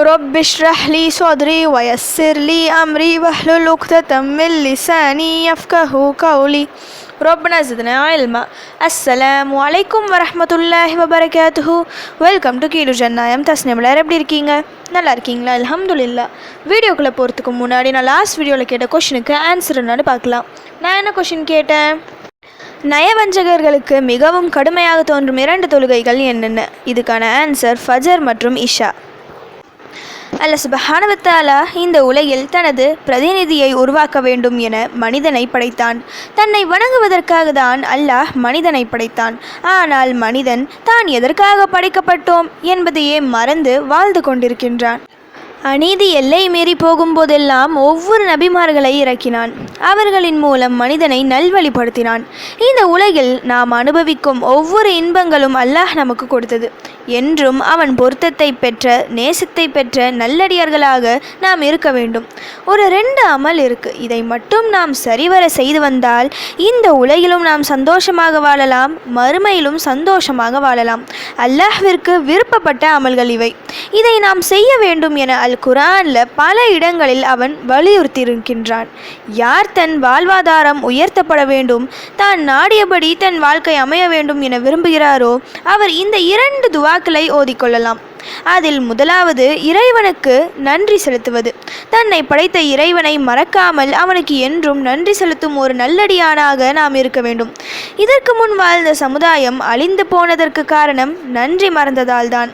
رب اشرح لي صدري ويسر لي أمري واحلل عقدة من لساني يفقه قولي ربنا زدنا علما السلام عليكم ورحمة الله وبركاته welcome to கீழு ஜன்னாயம் தஸ்னிமிலர் எப்படி இருக்கீங்க நல்லா இருக்கீங்களா அல்ஹம்துலில்லா வீடியோக்குள்ளே போகிறதுக்கு முன்னாடி நான் லாஸ்ட் வீடியோவில் கேட்ட கொஷினுக்கு ஆன்சர் என்னன்னு பார்க்கலாம் நான் என்ன கொஷின் கேட்டேன் நயவஞ்சகர்களுக்கு மிகவும் கடுமையாக தோன்றும் இரண்டு தொழுகைகள் என்னென்ன இதுக்கான ஆன்சர் ஃபஜர் மற்றும் இஷா அல்ல சுபஹானவத்தாலா இந்த உலகில் தனது பிரதிநிதியை உருவாக்க வேண்டும் என மனிதனை படைத்தான். தன்னை வணங்குவதற்காக தான் அல்லாஹ் மனிதனை படைத்தான். ஆனால் மனிதன் தான் எதற்காக படைக்கப்பட்டோம் என்பதையே மறந்து வாழ்ந்து கொண்டிருக்கின்றான். அநீதி எல்லை மீறி போகும்போதெல்லாம் ஒவ்வொரு நபிமார்களை இறக்கினான். அவர்களின் மூலம் மனிதனை நல்வழிப்படுத்தினான். இந்த உலகில் நாம் அனுபவிக்கும் ஒவ்வொரு இன்பங்களும் அல்லாஹ் நமக்கு கொடுத்தது. என்றும் அவன் பொருத்தத்தை பெற்ற நேசத்தை பெற்ற நல்லடியார்களாக நாம் இருக்க வேண்டும். ஒரு ரெண்டு அமல் இருக்கு. இதை மட்டும் நாம் சரிவர செய்து வந்தால் இந்த உலகிலும் நாம் சந்தோஷமாக வாழலாம் மறுமையிலும் சந்தோஷமாக வாழலாம். அல்லாஹ்விற்கு விருப்பப்பட்ட அமல்கள் இவை. இதை நாம் செய்ய வேண்டும் என அல் குரானில் பல இடங்களில் அவன் வலியுறுத்தியிருக்கின்றான். யார் தன் வாழ்வாதாரம் உயர்த்தப்பட வேண்டும் தான் நாடியபடி தன் வாழ்க்கை அமைய வேண்டும் என விரும்புகிறாரோ அவர் இந்த இரண்டு துவாக்களை ஓதிக்கொள்ளலாம். அதில் முதலாவது இறைவனுக்கு நன்றி செலுத்துவது. தன்னை படைத்த இறைவனை மறக்காமல் அவனுக்கு என்றும் நன்றி செலுத்தும் ஒரு நல்லடியானாக நாம் இருக்க வேண்டும். இதற்கு முன் வாழ்ந்த சமுதாயம் அழிந்து போனதற்கு காரணம் நன்றி மறந்ததால்தான்.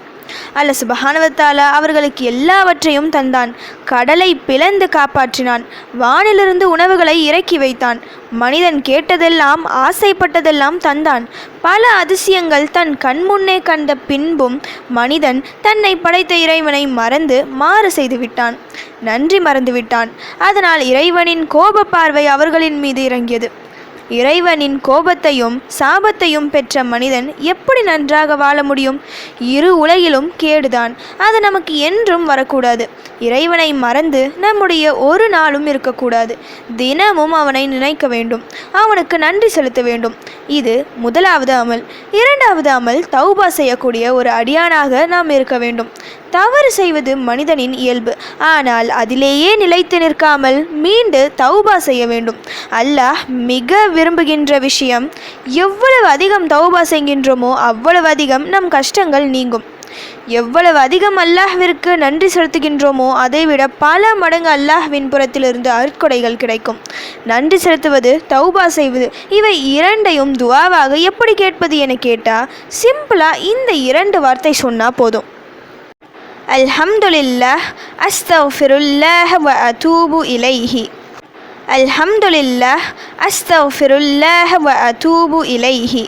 அல்ல சுபஹானவத்தாலா அவர்களுக்கு எல்லாவற்றையும் தந்தான். கடலை பிளந்து காப்பாற்றினான். வானிலிருந்து உணவுகளை இறக்கி வைத்தான். மனிதன் கேட்டதெல்லாம் ஆசைப்பட்டதெல்லாம் தந்தான். பல அதிசயங்கள் தன் கண்முன்னே கண்ட பின்பும் மனிதன் தன்னை படைத்த இறைவனை மறந்து மாறு செய்து விட்டான். நன்றி மறந்து விட்டான். அதனால் இறைவனின் கோப பார்வை அவர்களின் மீது இறங்கியது. இறைவனின் கோபத்தையும் சாபத்தையும் பெற்ற மனிதன் எப்படி நன்றாக வாழ முடியும்? இரு உலகிலும் கேடுதான். அது நமக்கு என்றும் வரக்கூடாது. இறைவனை மறந்து நம்முடைய ஒரு நாளும் இருக்கக்கூடாது. தினமும் அவனை நினைக்க வேண்டும். அவனுக்கு நன்றி செலுத்த வேண்டும். இது முதலாவது அமல். இரண்டாவது அமல் தௌபா செய்யக்கூடிய ஒரு அடியானாக நாம் இருக்க வேண்டும். தவறு செய்வது மனிதனின் இயல்பு. ஆனால் அதிலேயே நிலைத்து நிற்காமல் மீண்டு தௌபா செய்ய வேண்டும். அல்லாஹ் மிக விரும்புகின்ற விஷயம் எவ்வளவு அதிகம் தௌபா செய்கின்றோமோ அவ்வளவு அதிகம் நம் கஷ்டங்கள் நீங்கும். எவ்வளவு அதிகம் அல்லாஹ்விற்கு நன்றி செலுத்துகின்றோமோ அதைவிட பல மடங்கு அல்லாஹ்வின் புறத்திலிருந்து அருட்கொடைகள் கிடைக்கும். நன்றி செலுத்துவது தௌபா செய்வது இவை இரண்டையும் துவாவாக எப்படி கேட்பது என கேட்டால் சிம்பிளாக இந்த இரண்டு வார்த்தை சொன்னால் போதும். அல்ஹம்துலில்லாஹ் அஸ்தஃபிருல்லாஹ் வ அதூபு இலைஹி. அல்ஹம்துலில்லாஹ் அஸ்தஃபிருல்லாஹ் வ அதூபு இலைஹி.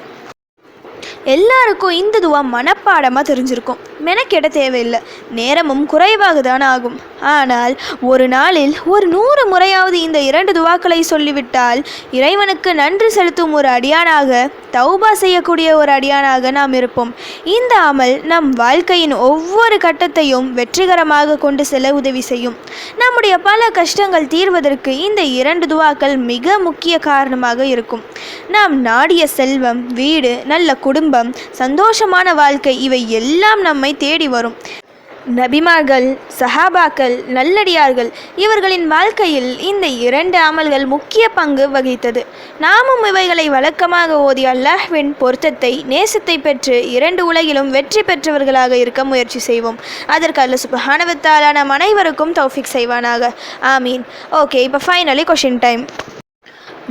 எல்லாருக்கும் இந்த துவா மனப்பாடமாக தெரிஞ்சிருக்கும். மெனக்கெட தேவையில்லை. நேரமும் குறைவாக தான் ஆகும். ஆனால் ஒரு நாளில் ஒரு நூறு முறையாவது இந்த இரண்டு துவாக்களை சொல்லிவிட்டால் இறைவனுக்கு நன்றி செலுத்தும் ஒரு அடியானாக தௌபா செய்யக்கூடிய ஒரு அடியானாக நாம் இருப்போம். இந்த அமல் நம் வாழ்க்கையின் ஒவ்வொரு கட்டத்தையும் வெற்றிகரமாக கொண்டு செல்ல உதவி செய்யும். நம்முடைய பல கஷ்டங்கள் தீர்வதற்கு இந்த இரண்டு துவாக்கள் மிக முக்கிய காரணமாக இருக்கும். நாம் நாடிய செல்வம் வீடு நல்ல குடும்பம் சந்தோஷமான வாழ்க்கை இவை எல்லாம் நம்மை தேடி வரும். நபிமார்கள் சஹாபாக்கள் நல்லடியார்கள் இவர்களின் வாழ்க்கையில் இந்த இரண்டு அமல்கள் முக்கிய பங்கு வகித்தது. நாமும் இவைகளை வழக்கமாக ஓதி அல்லாஹ்வின் பொருத்தத்தை நேசத்தை பெற்று இரண்டு உலகிலும் வெற்றி பெற்றவர்களாக இருக்க முயற்சி செய்வோம். அதற்கு அல்ல சுபஹானவத்தாலான அனைவருக்கும் தௌஃபிக் செய்வானாக. ஆமீன். ஓகே இப்போ ஃபைனலி கொஷின் டைம்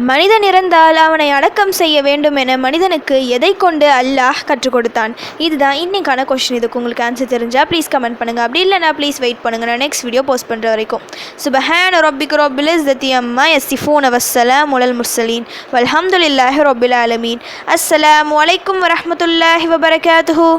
மனிதன் இறந்தால் அவனை அடக்கம் செய்ய வேண்டும் என மனிதனுக்கு எதை கொண்டு அல்லாஹ் கற்றுக் கொடுத்தான்? இதுதான் இன்னைக்கான கொஸ்டின் இதுக்கு உங்களுக்கு ஆன்சர் தெரிஞ்சால் ப்ளீஸ் கமெண்ட் பண்ணுங்கள் அப்படி இல்லைனா ப்ளீஸ் வெயிட் பண்ணுங்கள் நான் நெக்ஸ்ட் வீடியோ போஸ்ட் பண்ணுற வரைக்கும். சுபஹான் ரொபிக் ரொபில் இஸ்தத்தி அம்மா எஸ்ஸிஃபூன் வசலாம் உலல் முர்சலீன் வல்ஹம்துலில்லாஹி ரொபில் ஆலமீன் அஸ்ஸலாம் அலைக்கும் வரமத்துல்லாஹி வபரகாத்துஹூ